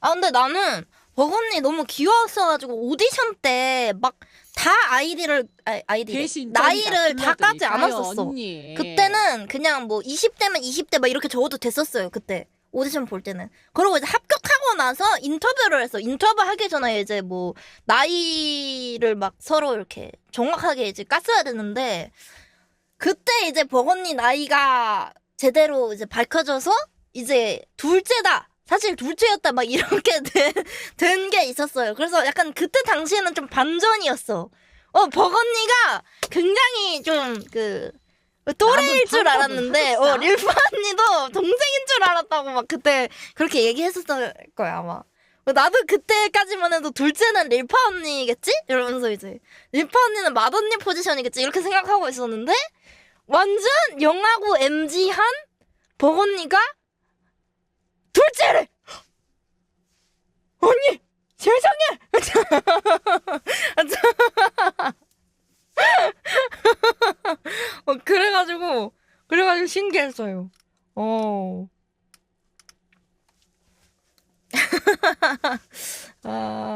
아 근데 나는 버건니 너무 귀여웠어가지고 오디션 때 막 다 아이디를 아, 아이디 나이를 다 까지 불러드릴까요, 않았었어. 언니? 그때는 그냥 뭐 20대면 20대 막 이렇게 적어도 됐었어요 그때. 오디션 볼 때는. 그리고 이제 합격하고 나서 인터뷰를 했어. 인터뷰 하기 전에 이제 뭐 나이를 막 서로 이렇게 정확하게 이제 깠어야 되는데 그때 이제 버건니 나이가 제대로 이제 밝혀져서 이제 둘째다 사실 둘째였다 막 이렇게 된 게 있었어요 그래서 약간 그때 당시에는 좀 반전이었어 어 버건니가 굉장히 좀 그 또래일 줄 알았는데 어. 릴파 언니도 동생인 줄 알았다고 막 그때 그렇게 얘기했었을 거야 아마 어, 나도 그때까지만 해도 둘째는 릴파 언니겠지? 이러면서 이제 릴파 언니는 맏언니 포지션이겠지 이렇게 생각하고 있었는데 완전 영하고 MG 한 버건니가 둘째를 언니 세상에 어, 그래가지고 그래가지고 신기했어요. 어. 아.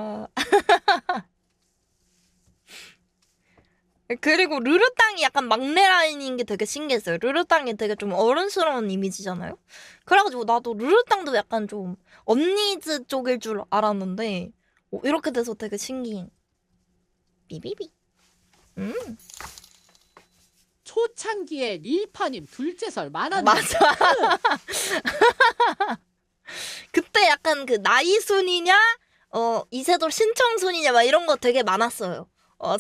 그리고 르르땅이 약간 막내 라인인 게 되게 신기했어요. 르르땅이 되게 좀 어른스러운 이미지잖아요. 그래가지고 나도 르르땅도 약간 좀 언니즈 쪽일 줄 알았는데 어, 이렇게 돼서 되게 신기해. 비비비. 음. 초창기에 릴파님 둘째설 많았는데 맞아. 그때 약간 그 나이 순이냐, 어 이세돌 신청 순이냐 막 이런 거 되게 많았어요. 어,